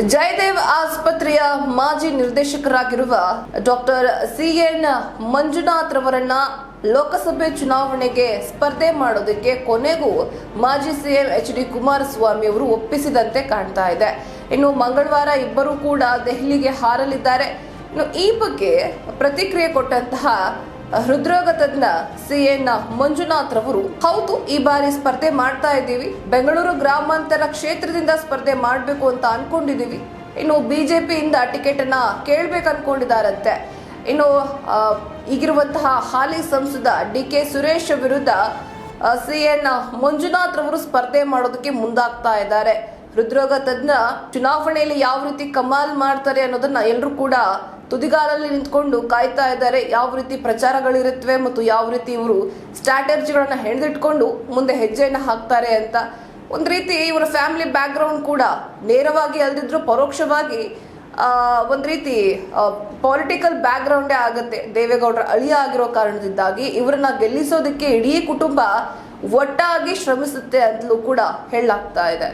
ಜಯದೇವ್ ಆಸ್ಪತ್ರೆಯ ಮಾಜಿ ನಿರ್ದೇಶಕರಾಗಿರುವ ಡಾಕ್ಟರ್ ಸಿಎನ್ ಮಂಜುನಾಥ್ ರವರನ್ನ ಲೋಕಸಭೆ ಚುನಾವಣೆಗೆ ಸ್ಪರ್ಧೆ ಮಾಡೋದಕ್ಕೆ ಕೊನೆಗೂ ಮಾಜಿ ಸಿಎಂ ಎಚ್ ಡಿ ಕುಮಾರಸ್ವಾಮಿ ಅವರು ಒಪ್ಪಿಸಿದಂತೆ ಕಾಣ್ತಾ ಇದೆ. ಇನ್ನು ಮಂಗಳವಾರ ಇಬ್ಬರು ಕೂಡ ದೆಹಲಿಗೆ ಹಾರಲಿದ್ದಾರೆ. ಇನ್ನು ಈ ಬಗ್ಗೆ ಪ್ರತಿಕ್ರಿಯೆ ಕೊಟ್ಟಂತಹ ಹೃದ್ರೋಗ ತಜ್ಞ ಸಿ ಎನ್ ಮಂಜುನಾಥ್ ರವರು, ಹೌದು, ಈ ಬಾರಿ ಸ್ಪರ್ಧೆ ಮಾಡ್ತಾ ಇದ್ದೀವಿ. ಬೆಂಗಳೂರು ಗ್ರಾಮಾಂತರ ಕ್ಷೇತ್ರದಿಂದ ಸ್ಪರ್ಧೆ ಮಾಡಬೇಕು ಅಂತ ಅನ್ಕೊಂಡಿದೀವಿ ಇನ್ನು ಬಿಜೆಪಿಯಿಂದ ಟಿಕೆಟ್ ಅನ್ನ ಕೇಳ್ಬೇಕು ಅನ್ಕೊಂಡಿದಾರಂತೆ ಇನ್ನು ಈಗಿರುವಂತಹ ಹಾಲಿ ಸಂಸದ ಡಿ ಕೆ ಸುರೇಶ್ ವಿರುದ್ಧ ಸಿ ಎನ್ ಮಂಜುನಾಥ್ ರವರು ಸ್ಪರ್ಧೆ ಮಾಡೋದಕ್ಕೆ ಮುಂದಾಗ್ತಾ ಇದ್ದಾರೆ. ಹೃದ್ರೋಗ ತಜ್ಞ ಚುನಾವಣೆಯಲ್ಲಿ ಯಾವ ರೀತಿ ಕಮಾಲ್ ಮಾಡ್ತಾರೆ ಅನ್ನೋದನ್ನ ಎಲ್ಲರೂ ಕೂಡ ತುದಿಗಾಲಲ್ಲಿ ನಿಂತ್ಕೊಂಡು ಕಾಯ್ತಾ ಇದ್ದಾರೆ. ಯಾವ ರೀತಿ ಪ್ರಚಾರಗಳಿರುತ್ತವೆ ಮತ್ತು ಯಾವ ರೀತಿ ಇವರು ಸ್ಟ್ರಾಟಜಿಗಳನ್ನ ಹೆಣೆದಿಟ್ಕೊಂಡು ಮುಂದೆ ಹೆಜ್ಜೆಯನ್ನು ಹಾಕ್ತಾರೆ ಅಂತ. ಒಂದು ರೀತಿ ಇವರ ಫ್ಯಾಮಿಲಿ ಬ್ಯಾಕ್ಗ್ರೌಂಡ್ ಕೂಡ ನೇರವಾಗಿ ಅಲ್ದಿದ್ರು ಪರೋಕ್ಷವಾಗಿ ಒಂದ್ ರೀತಿ ಪೊಲಿಟಿಕಲ್ ಬ್ಯಾಕ್ಗ್ರೌಂಡೇ ಆಗುತ್ತೆ. ದೇವೇಗೌಡರ ಅಳಿಯ ಆಗಿರೋ ಕಾರಣದಿಂದಾಗಿ ಇವರನ್ನ ಗೆಲ್ಲಿಸೋದಕ್ಕೆ ಇಡೀ ಕುಟುಂಬ ಒಟ್ಟಾಗಿ ಶ್ರಮಿಸುತ್ತೆ ಅಂತಲೂ ಕೂಡ ಹೇಳಲಾಗ್ತಾ ಇದೆ.